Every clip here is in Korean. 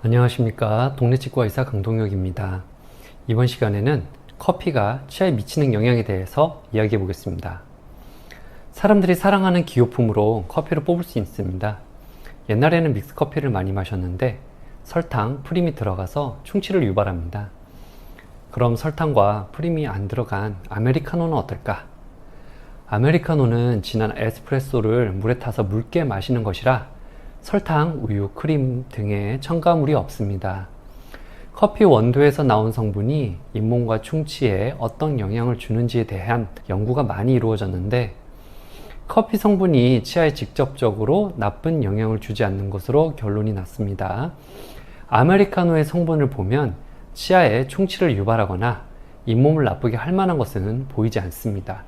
안녕하십니까. 동네 치과 의사 강동혁입니다. 이번 시간에는 커피가 치아에 미치는 영향에 대해서 이야기해 보겠습니다. 사람들이 사랑하는 기호품으로 커피를 뽑을 수 있습니다. 옛날에는 믹스 커피를 많이 마셨는데 설탕, 프림이 들어가서 충치를 유발합니다. 그럼 설탕과 프림이 안 들어간 아메리카노는 어떨까? 아메리카노는 진한 에스프레소를 물에 타서 묽게 마시는 것이라 설탕, 우유, 크림 등의 첨가물이 없습니다. 커피 원두에서 나온 성분이 잇몸과 충치에 어떤 영향을 주는지에 대한 연구가 많이 이루어졌는데 커피 성분이 치아에 직접적으로 나쁜 영향을 주지 않는 것으로 결론이 났습니다. 아메리카노의 성분을 보면 치아에 충치를 유발하거나 잇몸을 나쁘게 할 만한 것은 보이지 않습니다.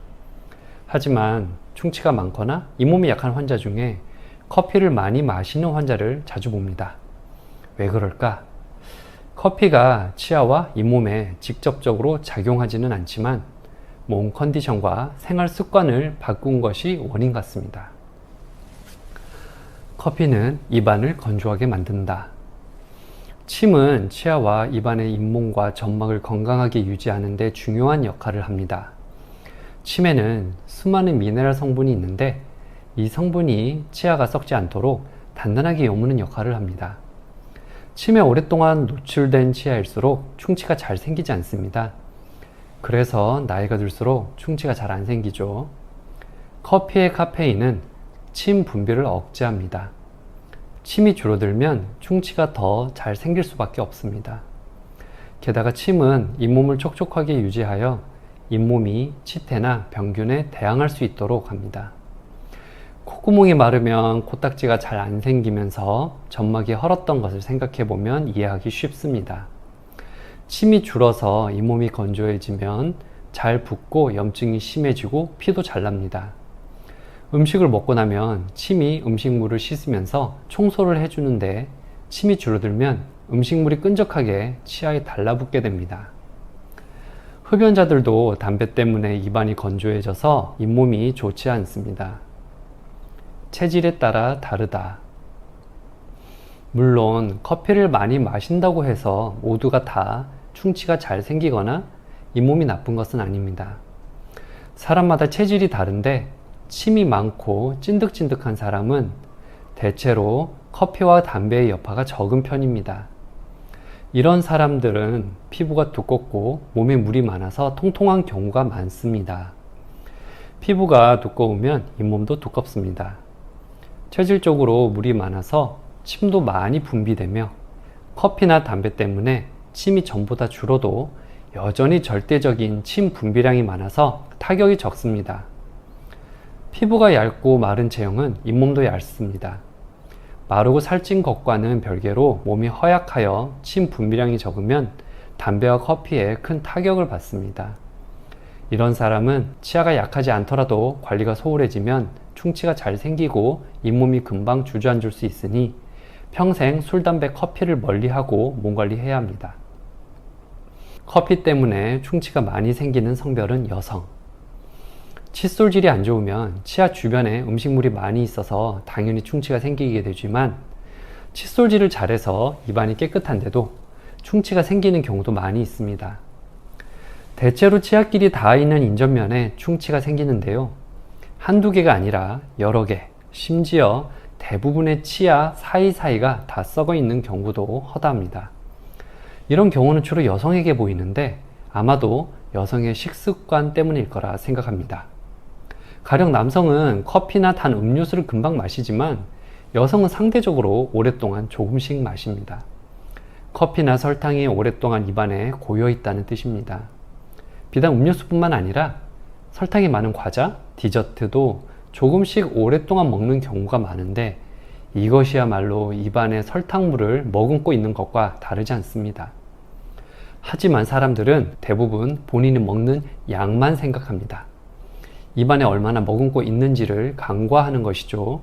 하지만 충치가 많거나 잇몸이 약한 환자 중에 커피를 많이 마시는 환자를 자주 봅니다. 왜 그럴까? 커피가 치아와 잇몸에 직접적으로 작용하지는 않지만 몸 컨디션과 생활 습관을 바꾼 것이 원인 같습니다. 커피는 입안을 건조하게 만든다. 침은 치아와 입안의 잇몸과 점막을 건강하게 유지하는 데 중요한 역할을 합니다. 침에는 수많은 미네랄 성분이 있는데 이 성분이 치아가 썩지 않도록 단단하게 여무는 역할을 합니다. 침에 오랫동안 노출된 치아일수록 충치가 잘 생기지 않습니다. 그래서 나이가 들수록 충치가 잘 안 생기죠. 커피의 카페인은 침 분비를 억제합니다. 침이 줄어들면 충치가 더 잘 생길 수밖에 없습니다. 게다가 침은 잇몸을 촉촉하게 유지하여 잇몸이 치태나 병균에 대항할 수 있도록 합니다. 콧구멍이 마르면 코딱지가 잘 안 생기면서 점막이 헐었던 것을 생각해 보면 이해하기 쉽습니다. 침이 줄어서 잇몸이 건조해지면 잘 붓고 염증이 심해지고 피도 잘 납니다. 음식을 먹고 나면 침이 음식물을 씻으면서 청소를 해주는데 침이 줄어들면 음식물이 끈적하게 치아에 달라붙게 됩니다. 흡연자들도 담배 때문에 입안이 건조해져서 잇몸이 좋지 않습니다. 체질에 따라 다르다. 물론 커피를 많이 마신다고 해서 모두가 다 충치가 잘 생기거나 잇몸이 나쁜 것은 아닙니다. 사람마다 체질이 다른데 침이 많고 찐득찐득한 사람은 대체로 커피와 담배의 여파가 적은 편입니다. 이런 사람들은 피부가 두껍고 몸에 물이 많아서 통통한 경우가 많습니다. 피부가 두꺼우면 잇몸도 두껍습니다. 체질적으로 물이 많아서 침도 많이 분비되며 커피나 담배 때문에 침이 전보다 줄어도 여전히 절대적인 침 분비량이 많아서 타격이 적습니다. 피부가 얇고 마른 체형은 잇몸도 얇습니다. 마르고 살찐 것과는 별개로 몸이 허약하여 침 분비량이 적으면 담배와 커피에 큰 타격을 받습니다. 이런 사람은 치아가 약하지 않더라도 관리가 소홀해지면 충치가 잘 생기고 잇몸이 금방 주저앉을 수 있으니 평생 술, 담배, 커피를 멀리하고 몸 관리해야 합니다. 커피 때문에 충치가 많이 생기는 성별은 여성. 칫솔질이 안 좋으면 치아 주변에 음식물이 많이 있어서 당연히 충치가 생기게 되지만 칫솔질을 잘해서 입안이 깨끗한데도 충치가 생기는 경우도 많이 있습니다. 대체로 치아끼리 닿아 있는 인전면에 충치가 생기는데요. 한두 개가 아니라 여러 개, 심지어 대부분의 치아 사이사이가 다 썩어 있는 경우도 허다합니다. 이런 경우는 주로 여성에게 보이는데 아마도 여성의 식습관 때문일 거라 생각합니다. 가령 남성은 커피나 단 음료수를 금방 마시지만 여성은 상대적으로 오랫동안 조금씩 마십니다. 커피나 설탕이 오랫동안 입안에 고여 있다는 뜻입니다. 비단 음료수뿐만 아니라 설탕이 많은 과자, 디저트도 조금씩 오랫동안 먹는 경우가 많은데 이것이야말로 입안에 설탕물을 머금고 있는 것과 다르지 않습니다. 하지만 사람들은 대부분 본인이 먹는 양만 생각합니다. 입안에 얼마나 머금고 있는지를 간과하는 것이죠.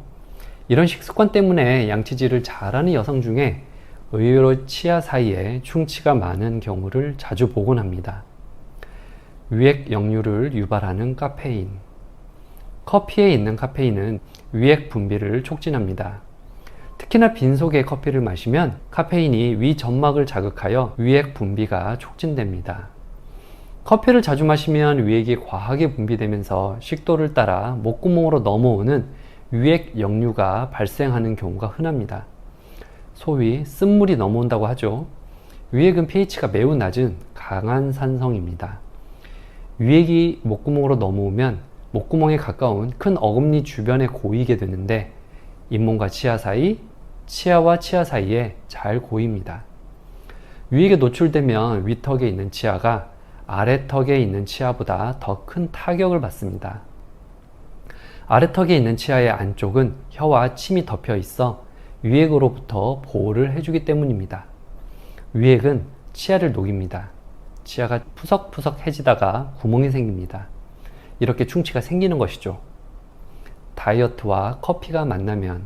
이런 식습관 때문에 양치질을 잘하는 여성 중에 의외로 치아 사이에 충치가 많은 경우를 자주 보곤 합니다. 위액 역류를 유발하는 카페인. 커피에 있는 카페인은 위액 분비를 촉진합니다. 특히나 빈속의 커피를 마시면 카페인이 위 점막을 자극하여 위액 분비가 촉진됩니다. 커피를 자주 마시면 위액이 과하게 분비되면서 식도를 따라 목구멍으로 넘어오는 위액 역류가 발생하는 경우가 흔합니다. 소위 쓴물이 넘어온다고 하죠. 위액은 pH가 매우 낮은 강한 산성입니다. 위액이 목구멍으로 넘어오면 목구멍에 가까운 큰 어금니 주변에 고이게 되는데 잇몸과 치아 사이, 치아와 치아 사이에 잘 고입니다. 위액에 노출되면 위턱에 있는 치아가 아래턱에 있는 치아보다 더 큰 타격을 받습니다. 아래턱에 있는 치아의 안쪽은 혀와 침이 덮여 있어 위액으로부터 보호를 해주기 때문입니다. 위액은 치아를 녹입니다. 치아가 푸석푸석해지다가 구멍이 생깁니다. 이렇게 충치가 생기는 것이죠. 다이어트와 커피가 만나면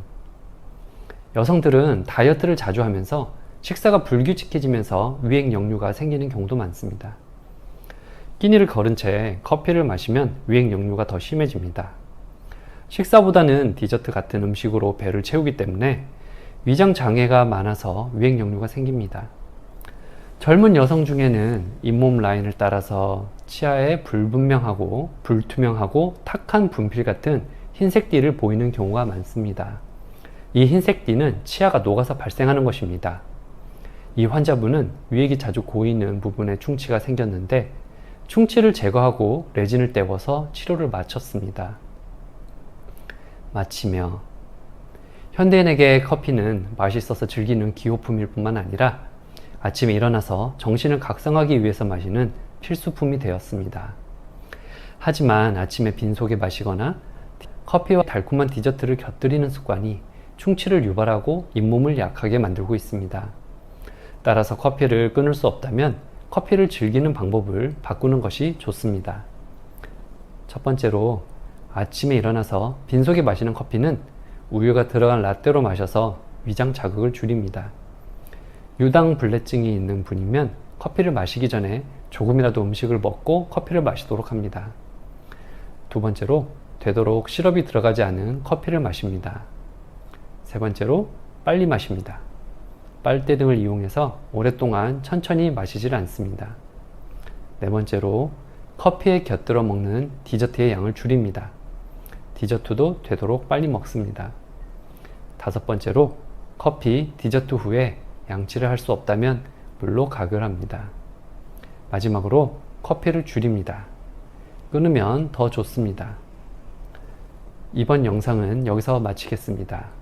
여성들은 다이어트를 자주 하면서 식사가 불규칙해지면서 위액 역류가 생기는 경우도 많습니다. 끼니를 걸은 채 커피를 마시면 위액 역류가 더 심해집니다. 식사보다는 디저트 같은 음식으로 배를 채우기 때문에 위장 장애가 많아서 위액 역류가 생깁니다. 젊은 여성 중에는 잇몸 라인을 따라서 치아에 불분명하고 불투명하고 탁한 분필 같은 흰색 띠를 보이는 경우가 많습니다. 이 흰색 띠는 치아가 녹아서 발생하는 것입니다. 이 환자분은 위액이 자주 고이는 부분에 충치가 생겼는데 충치를 제거하고 레진을 떼워서 치료를 마쳤습니다. 마치며 현대인에게 커피는 맛있어서 즐기는 기호품일 뿐만 아니라 아침에 일어나서 정신을 각성하기 위해서 마시는 필수품이 되었습니다. 하지만 아침에 빈속에 마시거나 커피와 달콤한 디저트를 곁들이는 습관이 충치를 유발하고 잇몸을 약하게 만들고 있습니다. 따라서 커피를 끊을 수 없다면 커피를 즐기는 방법을 바꾸는 것이 좋습니다. 첫 번째로 아침에 일어나서 빈속에 마시는 커피는 우유가 들어간 라떼로 마셔서 위장 자극을 줄입니다. 유당 불내증이 있는 분이면 커피를 마시기 전에 조금이라도 음식을 먹고 커피를 마시도록 합니다. 두 번째로 되도록 시럽이 들어가지 않은 커피를 마십니다. 세 번째로 빨리 마십니다. 빨대 등을 이용해서 오랫동안 천천히 마시질 않습니다. 네 번째로 커피에 곁들여 먹는 디저트의 양을 줄입니다. 디저트도 되도록 빨리 먹습니다. 다섯 번째로 커피, 디저트 후에 양치를 할 수 없다면 물로 가글 합니다. 마지막으로 커피를 줄입니다. 끊으면 더 좋습니다. 이번 영상은 여기서 마치겠습니다.